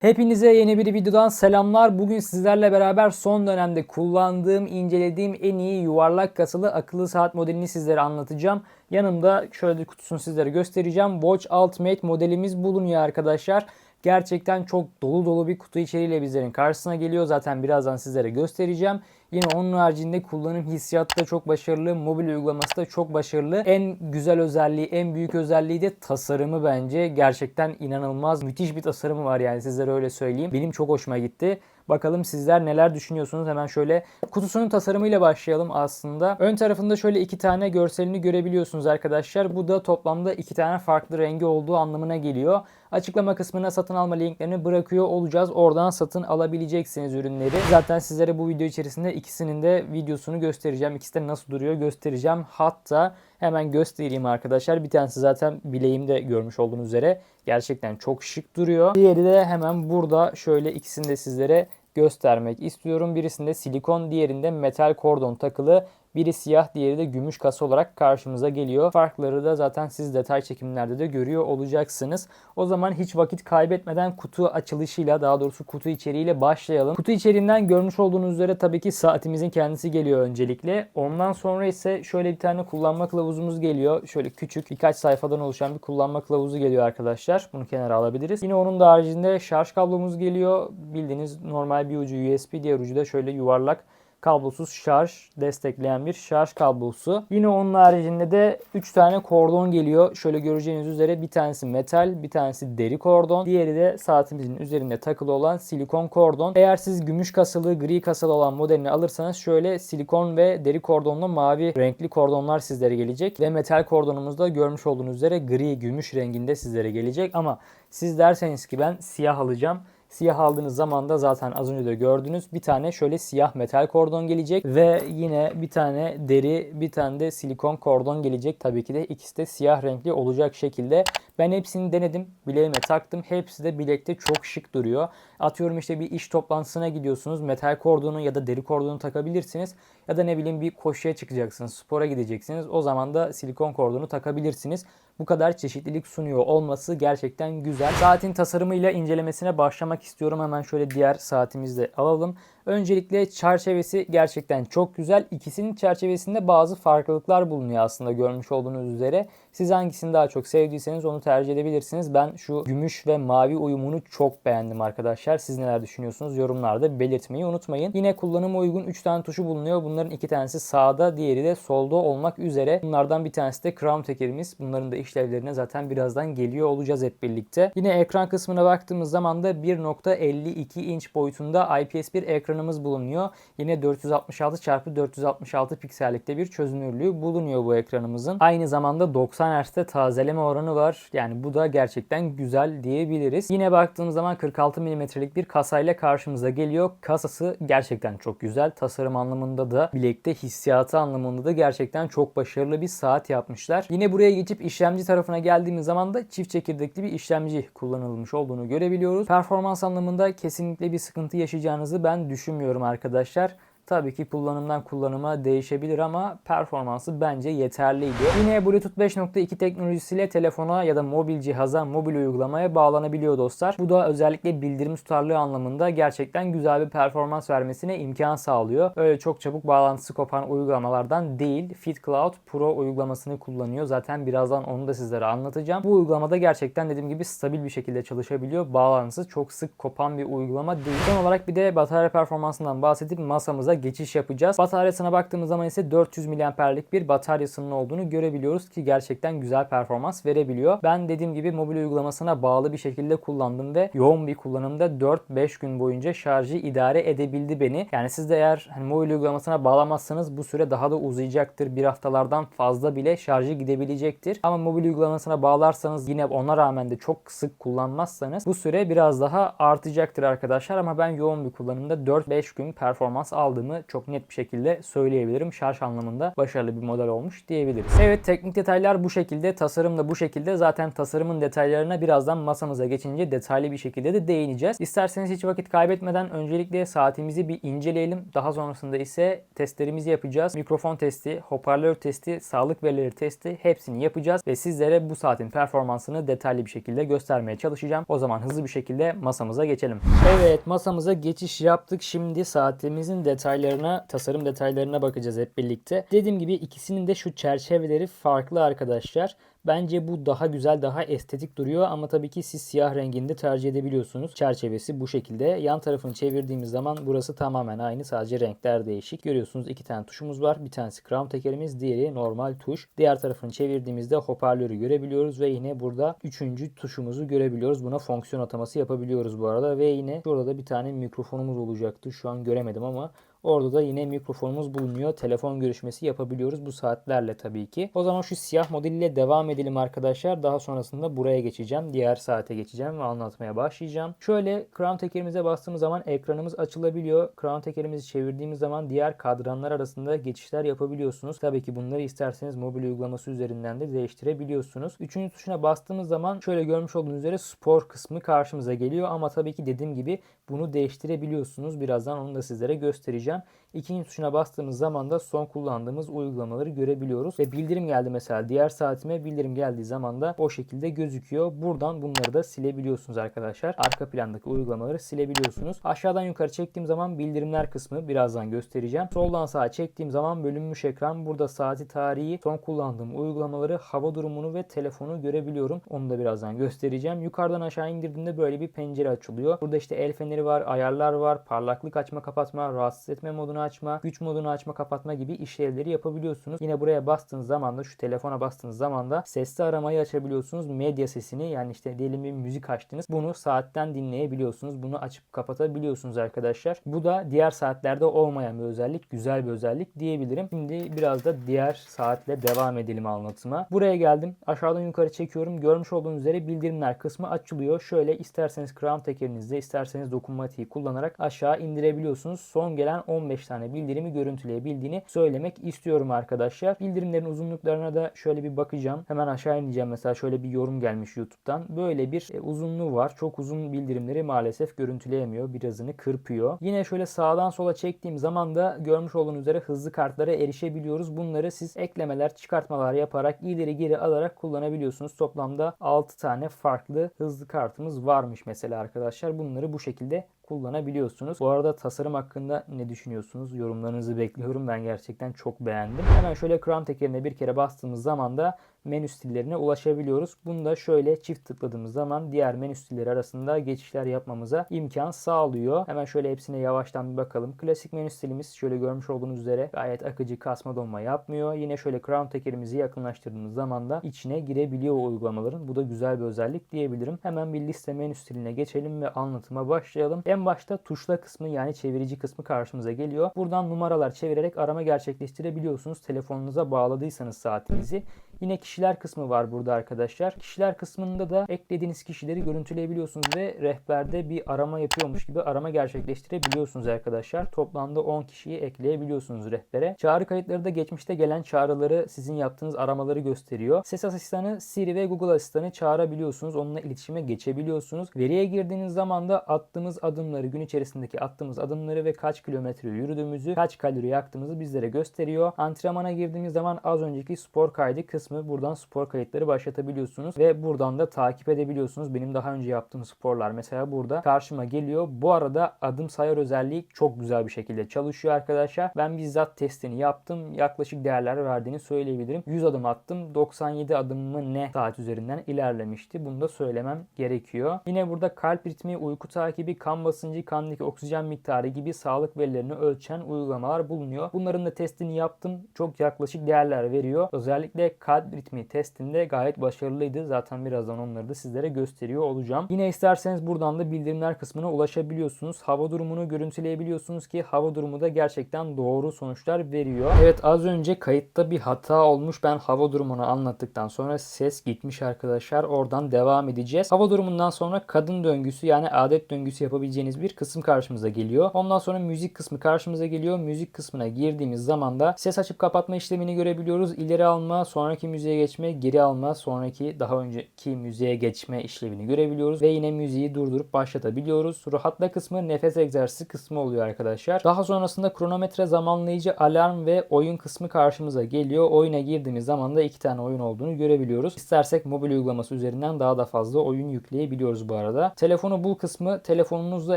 Hepinize yeni bir videodan selamlar. Bugün sizlerle beraber son dönemde kullandığım, incelediğim en iyi yuvarlak kasalı akıllı saat modelini sizlere anlatacağım. Yanımda şöyle kutusunu sizlere göstereceğim. Watch Ultimate modelimiz bulunuyor arkadaşlar. Gerçekten çok dolu dolu bir kutu içeriğiyle bizlerin karşısına geliyor. Zaten birazdan sizlere göstereceğim. Yine onun haricinde kullanım hissiyatı da çok başarılı. Mobil uygulaması da çok başarılı. En güzel özelliği, en büyük özelliği de tasarımı bence. Gerçekten inanılmaz. Müthiş bir tasarımı var yani sizlere öyle söyleyeyim. Benim çok hoşuma gitti. Bakalım sizler neler düşünüyorsunuz? Hemen şöyle kutusunun tasarımıyla başlayalım aslında. Ön tarafında şöyle iki tane görselini görebiliyorsunuz arkadaşlar. Bu da toplamda iki tane farklı rengi olduğu anlamına geliyor. Açıklama kısmına satın alma linklerini bırakıyor olacağız. Oradan satın alabileceksiniz ürünleri. Zaten sizlere bu video içerisinde ikisinin de videosunu göstereceğim. İkisi de nasıl duruyor göstereceğim. Hatta hemen göstereyim arkadaşlar. Bir tanesi zaten bileğimde görmüş olduğunuz üzere. Gerçekten çok şık duruyor. Diğeri de hemen burada şöyle ikisini de sizlere göstermek istiyorum. Birisinde silikon, diğerinde metal kordon takılı. Biri siyah, diğeri de gümüş kasa olarak karşımıza geliyor. Farkları da zaten siz detay çekimlerde de görüyor olacaksınız. O zaman hiç vakit kaybetmeden kutu açılışıyla daha doğrusu kutu içeriğiyle başlayalım. Kutu içeriğinden görmüş olduğunuz üzere tabii ki saatimizin kendisi geliyor öncelikle. Ondan sonra ise şöyle bir tane kullanma kılavuzumuz geliyor. Şöyle küçük birkaç sayfadan oluşan bir kullanma kılavuzu geliyor arkadaşlar. Bunu kenara alabiliriz. Yine onun da haricinde şarj kablomuz geliyor. Bildiğiniz normal bir ucu USB, diğer ucu da şöyle yuvarlak kablosuz şarj destekleyen bir şarj kablosu. Yine onun haricinde de 3 tane kordon geliyor. Şöyle göreceğiniz üzere bir tanesi metal, bir tanesi deri kordon. Diğeri de saatimizin üzerinde takılı olan silikon kordon. Eğer siz gümüş kasalı, gri kasalı olan modelini alırsanız şöyle silikon ve deri kordonlu mavi renkli kordonlar sizlere gelecek. Ve metal kordonumuzda görmüş olduğunuz üzere gri, gümüş renginde sizlere gelecek. Ama siz derseniz ki ben siyah alacağım. Siyah aldığınız zaman da zaten az önce de gördünüz. Bir tane şöyle siyah metal kordon gelecek ve yine bir tane deri, bir tane de silikon kordon gelecek. Tabii ki de ikisi de siyah renkli olacak şekilde. Ben hepsini denedim. Bileğime taktım. Hepsi de bilekte çok şık duruyor. Atıyorum işte bir iş toplantısına gidiyorsunuz. Metal kordonu ya da deri kordonu takabilirsiniz. Ya da ne bileyim bir koşuya çıkacaksınız. Spora gideceksiniz. O zaman da silikon kordonu takabilirsiniz. Bu kadar çeşitlilik sunuyor olması gerçekten güzel. Saatin tasarımıyla incelemesine başlamak istiyorum. Hemen şöyle diğer saatimizi de alalım. Öncelikle çerçevesi gerçekten çok güzel. İkisinin çerçevesinde bazı farklılıklar bulunuyor aslında görmüş olduğunuz üzere. Siz hangisini daha çok sevdiyseniz onu tercih edebilirsiniz. Ben şu gümüş ve mavi uyumunu çok beğendim arkadaşlar. Siz neler düşünüyorsunuz yorumlarda belirtmeyi unutmayın. Yine kullanıma uygun 3 tane tuşu bulunuyor. Bunların 2 tanesi sağda, diğeri de solda olmak üzere. Bunlardan bir tanesi de crown tekerimiz. Bunların da işlevlerine zaten birazdan geliyor olacağız hep birlikte. Yine ekran kısmına baktığımız zaman da 1.52 inç boyutunda IPS bir ekranımız bulunuyor. Yine 466 x 466 piksellikte bir çözünürlüğü bulunuyor bu ekranımızın. Aynı zamanda 90 Hz'de tazeleme oranı var. Yani bu da gerçekten güzel diyebiliriz. Yine baktığımız zaman 46 mm'lik bir kasayla karşımıza geliyor. Kasası gerçekten çok güzel. Tasarım anlamında da bilekte hissiyatı anlamında da gerçekten çok başarılı bir saat yapmışlar. Yine buraya geçip işlemci tarafına geldiğimiz zaman da çift çekirdekli bir işlemci kullanılmış olduğunu görebiliyoruz. Performans anlamında kesinlikle bir sıkıntı yaşayacağınızı ben düşünmüyorum arkadaşlar. Tabii ki kullanımdan kullanıma değişebilir ama performansı bence yeterliydi. Yine Bluetooth 5.2 teknolojisiyle telefona ya da mobil cihaza, mobil uygulamaya bağlanabiliyor dostlar. Bu da özellikle bildirim tutarlığı anlamında gerçekten güzel bir performans vermesine imkan sağlıyor. Öyle çok çabuk bağlantısı kopan uygulamalardan değil. FitCloud Pro uygulamasını kullanıyor. Zaten birazdan onu da sizlere anlatacağım. Bu uygulamada gerçekten dediğim gibi stabil bir şekilde çalışabiliyor. Bağlantısı çok sık kopan bir uygulama değil. Son olarak bir de batarya performansından bahsedip masamıza geçiş yapacağız. Bataryasına baktığımız zaman ise 400 mAh'lik bir bataryasının olduğunu görebiliyoruz ki gerçekten güzel performans verebiliyor. Ben dediğim gibi mobil uygulamasına bağlı bir şekilde kullandım ve yoğun bir kullanımda 4-5 gün boyunca şarjı idare edebildi beni. Yani siz de eğer hani mobil uygulamasına bağlamazsanız bu süre daha da uzayacaktır. Bir haftalardan fazla bile şarjı gidebilecektir. Ama mobil uygulamasına bağlarsanız yine ona rağmen de çok sık kullanmazsanız bu süre biraz daha artacaktır arkadaşlar. Ama ben yoğun bir kullanımda 4-5 gün performans aldım aldığımı çok net bir şekilde söyleyebilirim. Şarj anlamında başarılı bir model olmuş diyebiliriz. Evet teknik detaylar bu şekilde. Tasarım da bu şekilde. Zaten tasarımın detaylarına birazdan masamıza geçince detaylı bir şekilde de değineceğiz. İsterseniz hiç vakit kaybetmeden öncelikle saatimizi bir inceleyelim. Daha sonrasında ise testlerimizi yapacağız. Mikrofon testi, hoparlör testi, sağlık verileri testi hepsini yapacağız ve sizlere bu saatin performansını detaylı bir şekilde göstermeye çalışacağım. O zaman hızlı bir şekilde masamıza geçelim. Evet masamıza geçiş yaptık. Şimdi saatimizin detaylarına, tasarım detaylarına bakacağız hep birlikte. Dediğim gibi ikisinin de şu çerçeveleri farklı arkadaşlar. Bence bu daha güzel, daha estetik duruyor ama tabii ki siz siyah renginde tercih edebiliyorsunuz. Çerçevesi bu şekilde. Yan tarafını çevirdiğimiz zaman burası tamamen aynı. Sadece renkler değişik. Görüyorsunuz iki tane tuşumuz var. Bir tanesi crown tekerimiz, diğeri normal tuş. Diğer tarafını çevirdiğimizde hoparlörü görebiliyoruz ve yine burada üçüncü tuşumuzu görebiliyoruz. Buna fonksiyon ataması yapabiliyoruz bu arada ve yine şurada da bir tane mikrofonumuz olacaktı. Şu an göremedim ama Orada da yine mikrofonumuz bulunuyor. Telefon görüşmesi yapabiliyoruz bu saatlerle tabii ki. O zaman şu siyah modeliyle devam edelim arkadaşlar. Daha sonrasında buraya geçeceğim. Diğer saate geçeceğim ve anlatmaya başlayacağım. Şöyle crown tekerimize bastığımız zaman ekranımız açılabiliyor. Crown tekerimizi çevirdiğimiz zaman diğer kadranlar arasında geçişler yapabiliyorsunuz. Tabii ki bunları isterseniz mobil uygulaması üzerinden de değiştirebiliyorsunuz. Üçüncü tuşuna bastığımız zaman şöyle görmüş olduğunuz üzere spor kısmı karşımıza geliyor. Ama tabii ki dediğim gibi bunu değiştirebiliyorsunuz. Birazdan onu da sizlere göstereceğim. edeceğim. İkinci tuşuna bastığımız zaman da son kullandığımız uygulamaları görebiliyoruz. Ve bildirim geldi mesela diğer saatime bildirim geldiği zaman da o şekilde gözüküyor. Buradan bunları da silebiliyorsunuz arkadaşlar. Arka plandaki uygulamaları silebiliyorsunuz. Aşağıdan yukarı çektiğim zaman bildirimler kısmı birazdan göstereceğim. Soldan sağa çektiğim zaman bölünmüş ekran. Burada saati tarihi, son kullandığım uygulamaları, hava durumunu ve telefonu görebiliyorum. Onu da birazdan göstereceğim. Yukarıdan aşağı indirdiğimde böyle bir pencere açılıyor. Burada işte el feneri var, ayarlar var, parlaklık açma kapatma, rahatsız etme modunu açma, güç modunu açma kapatma gibi işlevleri yapabiliyorsunuz. Yine buraya bastığınız zaman da şu telefona bastığınız zaman da sesli aramayı açabiliyorsunuz. Medya sesini yani işte diyelim bir müzik açtınız. Bunu saatten dinleyebiliyorsunuz. Bunu açıp kapatabiliyorsunuz arkadaşlar. Bu da diğer saatlerde olmayan bir özellik. Güzel bir özellik diyebilirim. Şimdi biraz da diğer saatle devam edelim anlatıma. Buraya geldim. Aşağıdan yukarı çekiyorum. Görmüş olduğunuz üzere bildirimler kısmı açılıyor. Şöyle isterseniz crown tekerinizde isterseniz dokunmatiği kullanarak aşağı indirebiliyorsunuz. Son gelen 15 tane bildirimi görüntüleyebildiğini söylemek istiyorum arkadaşlar. Bildirimlerin uzunluklarına da şöyle bir bakacağım. Hemen aşağı ineceğim. Mesela şöyle bir yorum gelmiş YouTube'dan. Böyle bir e, uzunluğu var. Çok uzun bildirimleri maalesef görüntüleyemiyor. Birazını kırpıyor. Yine şöyle sağdan sola çektiğim zaman da görmüş olduğunuz üzere hızlı kartlara erişebiliyoruz. Bunları siz eklemeler, çıkartmalar yaparak ileri geri alarak kullanabiliyorsunuz. Toplamda 6 tane farklı hızlı kartımız varmış mesela arkadaşlar. Bunları bu şekilde kullanabiliyorsunuz. Bu arada tasarım hakkında ne düşünüyorsunuz? Yorumlarınızı bekliyorum. Ben gerçekten çok beğendim. Hemen şöyle Crown tekerine bir kere bastığımız zaman da menü stillerine ulaşabiliyoruz. Bunu da şöyle çift tıkladığımız zaman diğer menü stilleri arasında geçişler yapmamıza imkan sağlıyor. Hemen şöyle hepsine yavaştan bir bakalım. Klasik menü stilimiz şöyle görmüş olduğunuz üzere gayet akıcı kasma donma yapmıyor. Yine şöyle crown tekerimizi yakınlaştırdığımız zaman da içine girebiliyor uygulamaların. Bu da güzel bir özellik diyebilirim. Hemen bir liste menü stiline geçelim ve anlatıma başlayalım. En başta tuşla kısmı yani çevirici kısmı karşımıza geliyor. Buradan numaralar çevirerek arama gerçekleştirebiliyorsunuz. Telefonunuza bağladıysanız saatinizi. Yine kişiler kısmı var burada arkadaşlar. Kişiler kısmında da eklediğiniz kişileri görüntüleyebiliyorsunuz ve rehberde bir arama yapıyormuş gibi arama gerçekleştirebiliyorsunuz arkadaşlar. Toplamda 10 kişiyi ekleyebiliyorsunuz rehbere. Çağrı kayıtları da geçmişte gelen çağrıları sizin yaptığınız aramaları gösteriyor. Ses asistanı Siri ve Google asistanı çağırabiliyorsunuz. Onunla iletişime geçebiliyorsunuz. Veriye girdiğiniz zaman da attığımız adımları, gün içerisindeki attığımız adımları ve kaç kilometre yürüdüğümüzü, kaç kalori yaktığımızı bizlere gösteriyor. Antrenmana girdiğimiz zaman az önceki spor kaydı kısmı kısmı buradan spor kayıtları başlatabiliyorsunuz ve buradan da takip edebiliyorsunuz. Benim daha önce yaptığım sporlar mesela burada karşıma geliyor. Bu arada adım sayar özelliği çok güzel bir şekilde çalışıyor arkadaşlar. Ben bizzat testini yaptım. Yaklaşık değerler verdiğini söyleyebilirim. 100 adım attım. 97 adımımı ne saat üzerinden ilerlemişti. Bunu da söylemem gerekiyor. Yine burada kalp ritmi, uyku takibi, kan basıncı, kandaki oksijen miktarı gibi sağlık verilerini ölçen uygulamalar bulunuyor. Bunların da testini yaptım. Çok yaklaşık değerler veriyor. Özellikle kalp kalp ritmi testinde gayet başarılıydı. Zaten birazdan onları da sizlere gösteriyor olacağım. Yine isterseniz buradan da bildirimler kısmına ulaşabiliyorsunuz. Hava durumunu görüntüleyebiliyorsunuz ki hava durumu da gerçekten doğru sonuçlar veriyor. Evet az önce kayıtta bir hata olmuş. Ben hava durumunu anlattıktan sonra ses gitmiş arkadaşlar. Oradan devam edeceğiz. Hava durumundan sonra kadın döngüsü yani adet döngüsü yapabileceğiniz bir kısım karşımıza geliyor. Ondan sonra müzik kısmı karşımıza geliyor. Müzik kısmına girdiğimiz zaman da ses açıp kapatma işlemini görebiliyoruz. İleri alma, sonraki müziğe geçme, geri alma, sonraki daha önceki müziğe geçme işlevini görebiliyoruz. Ve yine müziği durdurup başlatabiliyoruz. Rahatla kısmı nefes egzersizi kısmı oluyor arkadaşlar. Daha sonrasında kronometre zamanlayıcı alarm ve oyun kısmı karşımıza geliyor. Oyuna girdiğimiz zaman da iki tane oyun olduğunu görebiliyoruz. İstersek mobil uygulaması üzerinden daha da fazla oyun yükleyebiliyoruz bu arada. Telefonu bul kısmı telefonunuzda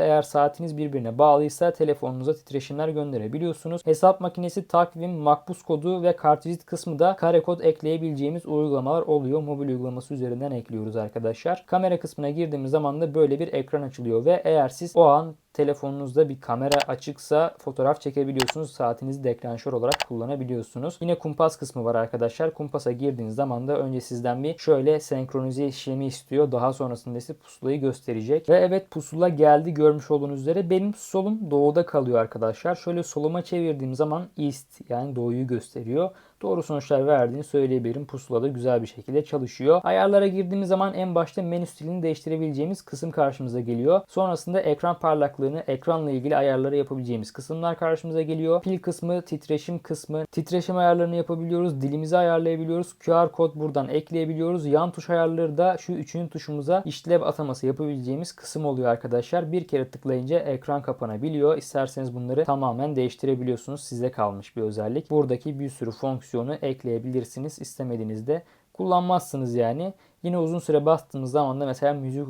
eğer saatiniz birbirine bağlıysa telefonunuza titreşimler gönderebiliyorsunuz. Hesap makinesi, takvim, makbuz kodu ve kartvizit kısmı da kare kod ekleyebileceğimiz uygulamalar oluyor. Mobil uygulaması üzerinden ekliyoruz arkadaşlar. Kamera kısmına girdiğimiz zaman da böyle bir ekran açılıyor ve eğer siz o an telefonunuzda bir kamera açıksa fotoğraf çekebiliyorsunuz. Saatinizi deklanşör olarak kullanabiliyorsunuz. Yine kumpas kısmı var arkadaşlar. Kumpasa girdiğiniz zaman da önce sizden bir şöyle senkronize işlemi istiyor. Daha sonrasında ise pusulayı gösterecek. Ve evet pusula geldi görmüş olduğunuz üzere. Benim solum doğuda kalıyor arkadaşlar. Şöyle soluma çevirdiğim zaman east yani doğuyu gösteriyor doğru sonuçlar verdiğini söyleyebilirim. Pusula da güzel bir şekilde çalışıyor. Ayarlara girdiğimiz zaman en başta menü stilini değiştirebileceğimiz kısım karşımıza geliyor. Sonrasında ekran parlaklığını, ekranla ilgili ayarları yapabileceğimiz kısımlar karşımıza geliyor. Pil kısmı, titreşim kısmı, titreşim ayarlarını yapabiliyoruz. Dilimizi ayarlayabiliyoruz. QR kod buradan ekleyebiliyoruz. Yan tuş ayarları da şu üçüncü tuşumuza işlev ataması yapabileceğimiz kısım oluyor arkadaşlar. Bir kere tıklayınca ekran kapanabiliyor. İsterseniz bunları tamamen değiştirebiliyorsunuz. Size kalmış bir özellik. Buradaki bir sürü fonksiyon fonksiyonu ekleyebilirsiniz. İstemediğinizde kullanmazsınız yani. Yine uzun süre bastığımız zaman da mesela müzik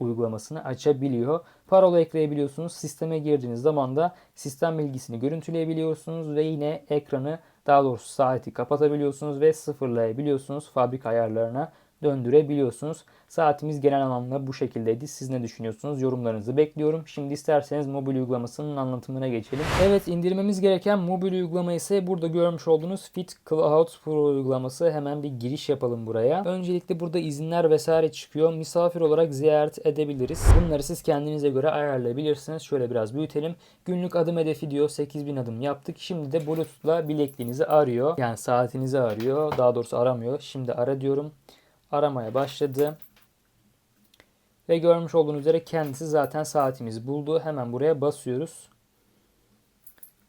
uygulamasını açabiliyor. Parola ekleyebiliyorsunuz. Sisteme girdiğiniz zaman da sistem bilgisini görüntüleyebiliyorsunuz ve yine ekranı daha doğrusu saati kapatabiliyorsunuz ve sıfırlayabiliyorsunuz fabrika ayarlarına döndürebiliyorsunuz. Saatimiz genel anlamda bu şekildeydi. Siz ne düşünüyorsunuz? Yorumlarınızı bekliyorum. Şimdi isterseniz mobil uygulamasının anlatımına geçelim. Evet indirmemiz gereken mobil uygulama ise burada görmüş olduğunuz Fit Cloud Pro uygulaması. Hemen bir giriş yapalım buraya. Öncelikle burada izinler vesaire çıkıyor. Misafir olarak ziyaret edebiliriz. Bunları siz kendinize göre ayarlayabilirsiniz. Şöyle biraz büyütelim. Günlük adım hedefi diyor. 8000 adım yaptık. Şimdi de Bluetooth'la bilekliğinizi arıyor. Yani saatinizi arıyor. Daha doğrusu aramıyor. Şimdi ara diyorum aramaya başladı. Ve görmüş olduğunuz üzere kendisi zaten saatimizi buldu. Hemen buraya basıyoruz.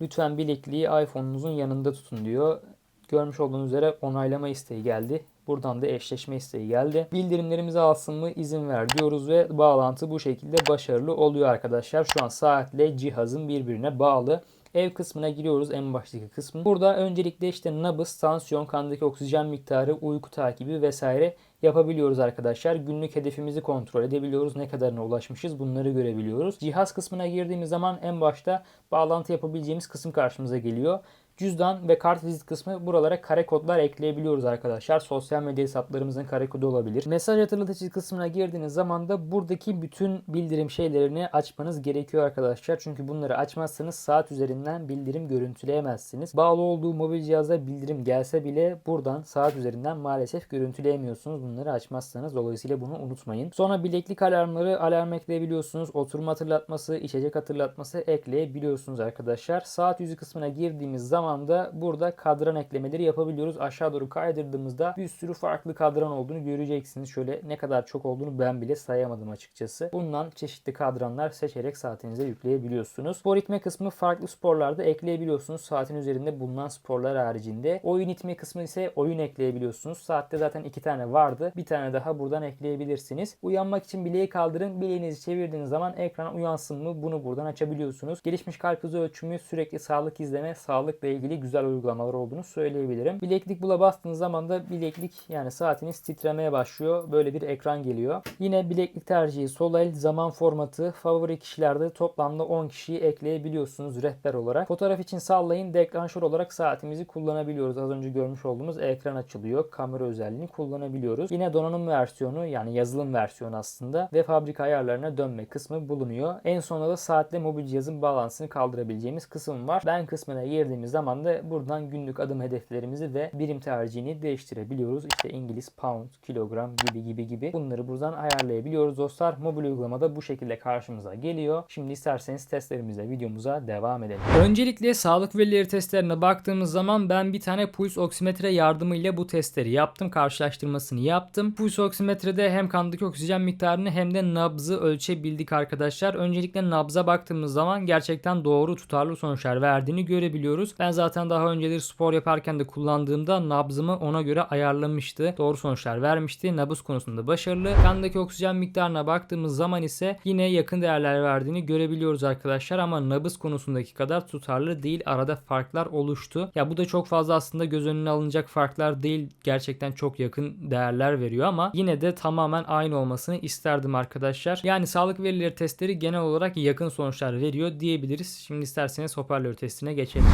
Lütfen bilekliği iPhone'unuzun yanında tutun diyor. Görmüş olduğunuz üzere onaylama isteği geldi. Buradan da eşleşme isteği geldi. Bildirimlerimizi alsın mı izin ver diyoruz ve bağlantı bu şekilde başarılı oluyor arkadaşlar. Şu an saatle cihazın birbirine bağlı. Ev kısmına giriyoruz en baştaki kısmı. Burada öncelikle işte nabız, tansiyon, kandaki oksijen miktarı, uyku takibi vesaire yapabiliyoruz arkadaşlar. Günlük hedefimizi kontrol edebiliyoruz. Ne kadarına ulaşmışız bunları görebiliyoruz. Cihaz kısmına girdiğimiz zaman en başta bağlantı yapabileceğimiz kısım karşımıza geliyor. Cüzdan ve kart vizit kısmı buralara kare kodlar ekleyebiliyoruz arkadaşlar. Sosyal medya hesaplarımızın kare kodu olabilir. Mesaj hatırlatıcı kısmına girdiğiniz zaman da buradaki bütün bildirim şeylerini açmanız gerekiyor arkadaşlar. Çünkü bunları açmazsanız saat üzerinden bildirim görüntüleyemezsiniz. Bağlı olduğu mobil cihazda bildirim gelse bile buradan saat üzerinden maalesef görüntüleyemiyorsunuz. Bunları açmazsanız dolayısıyla bunu unutmayın. Sonra bileklik alarmları alarm ekleyebiliyorsunuz. Oturma hatırlatması, içecek hatırlatması ekleyebiliyorsunuz arkadaşlar. Saat yüzü kısmına girdiğimiz zaman zamanda burada kadran eklemeleri yapabiliyoruz. Aşağı doğru kaydırdığımızda bir sürü farklı kadran olduğunu göreceksiniz. Şöyle ne kadar çok olduğunu ben bile sayamadım açıkçası. Bundan çeşitli kadranlar seçerek saatinize yükleyebiliyorsunuz. Spor itme kısmı farklı sporlarda ekleyebiliyorsunuz. Saatin üzerinde bulunan sporlar haricinde. Oyun itme kısmı ise oyun ekleyebiliyorsunuz. Saatte zaten iki tane vardı. Bir tane daha buradan ekleyebilirsiniz. Uyanmak için bileği kaldırın. Bileğinizi çevirdiğiniz zaman ekran uyansın mı bunu buradan açabiliyorsunuz. Gelişmiş kalp hızı ölçümü, sürekli sağlık izleme, sağlıkla ilgili güzel uygulamalar olduğunu söyleyebilirim. Bileklik bula bastığınız zaman da bileklik yani saatiniz titremeye başlıyor. Böyle bir ekran geliyor. Yine bileklik tercihi sol el zaman formatı favori kişilerde toplamda 10 kişiyi ekleyebiliyorsunuz rehber olarak. Fotoğraf için sallayın deklanşör olarak saatimizi kullanabiliyoruz. Az önce görmüş olduğumuz ekran açılıyor. Kamera özelliğini kullanabiliyoruz. Yine donanım versiyonu yani yazılım versiyonu aslında ve fabrika ayarlarına dönme kısmı bulunuyor. En sonunda da saatle mobil cihazın bağlantısını kaldırabileceğimiz kısım var. Ben kısmına girdiğimiz zaman zaman da buradan günlük adım hedeflerimizi ve birim tercihini değiştirebiliyoruz. İşte İngiliz, pound, kilogram gibi gibi gibi bunları buradan ayarlayabiliyoruz dostlar. Mobil uygulamada bu şekilde karşımıza geliyor. Şimdi isterseniz testlerimize, videomuza devam edelim. Öncelikle sağlık verileri testlerine baktığımız zaman ben bir tane puls oksimetre yardımıyla bu testleri yaptım. Karşılaştırmasını yaptım. Puls oksimetrede hem kandaki oksijen miktarını hem de nabzı ölçebildik arkadaşlar. Öncelikle nabza baktığımız zaman gerçekten doğru tutarlı sonuçlar verdiğini görebiliyoruz. Ben zaten daha önceleri spor yaparken de kullandığımda nabzımı ona göre ayarlamıştı. Doğru sonuçlar vermişti. Nabız konusunda başarılı. Kandaki oksijen miktarına baktığımız zaman ise yine yakın değerler verdiğini görebiliyoruz arkadaşlar ama nabız konusundaki kadar tutarlı değil. Arada farklar oluştu. Ya bu da çok fazla aslında göz önüne alınacak farklar değil. Gerçekten çok yakın değerler veriyor ama yine de tamamen aynı olmasını isterdim arkadaşlar. Yani sağlık verileri testleri genel olarak yakın sonuçlar veriyor diyebiliriz. Şimdi isterseniz hoparlör testine geçelim.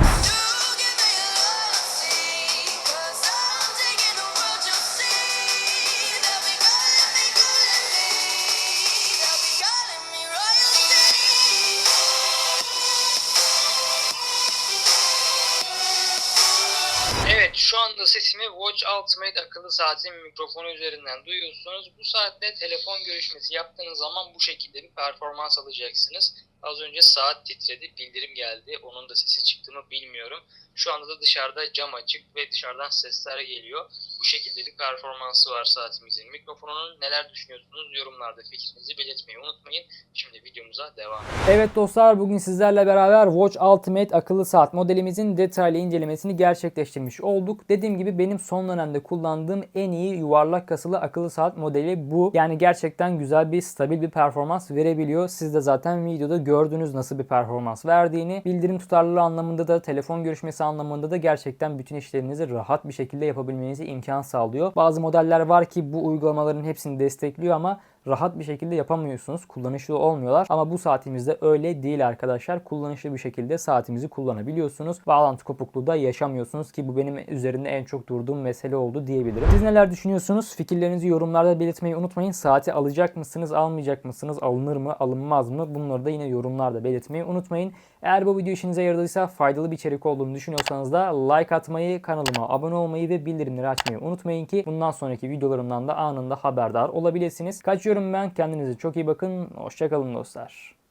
Şu anda sesimi Watch Ultimate akıllı saatin mikrofonu üzerinden duyuyorsunuz. Bu saatte telefon görüşmesi yaptığınız zaman bu şekilde bir performans alacaksınız. Az önce saat titredi, bildirim geldi. Onun da sesi çıktı mı bilmiyorum. Şu anda da dışarıda cam açık ve dışarıdan sesler geliyor. Bu şekilde bir performansı var saatimizin. Mikrofonunun neler düşünüyorsunuz yorumlarda fikrinizi belirtmeyi unutmayın. Şimdi videomuza devam edelim. Evet dostlar bugün sizlerle beraber Watch Ultimate akıllı saat modelimizin detaylı incelemesini gerçekleştirmiş olduk. Dediğim gibi benim son dönemde kullandığım en iyi yuvarlak kasılı akıllı saat modeli bu. Yani gerçekten güzel bir stabil bir performans verebiliyor. Siz de zaten videoda gördünüz nasıl bir performans verdiğini. Bildirim tutarlılığı anlamında da telefon görüşmesi anlamında da gerçekten bütün işlerinizi rahat bir şekilde yapabilmenizi imkan sağlıyor. Bazı modeller var ki bu uygulamaların hepsini destekliyor ama rahat bir şekilde yapamıyorsunuz. Kullanışlı olmuyorlar. Ama bu saatimizde öyle değil arkadaşlar. Kullanışlı bir şekilde saatimizi kullanabiliyorsunuz. Bağlantı kopukluğu da yaşamıyorsunuz ki bu benim üzerinde en çok durduğum mesele oldu diyebilirim. Siz neler düşünüyorsunuz? Fikirlerinizi yorumlarda belirtmeyi unutmayın. Saati alacak mısınız, almayacak mısınız? Alınır mı, alınmaz mı? Bunları da yine yorumlarda belirtmeyi unutmayın. Eğer bu video işinize yaradıysa, faydalı bir içerik olduğunu düşünüyorsanız da like atmayı, kanalıma abone olmayı ve bildirimleri açmayı unutmayın ki bundan sonraki videolarımdan da anında haberdar olabilirsiniz. Kaçıyorum ben. Kendinize çok iyi bakın. Hoşçakalın dostlar.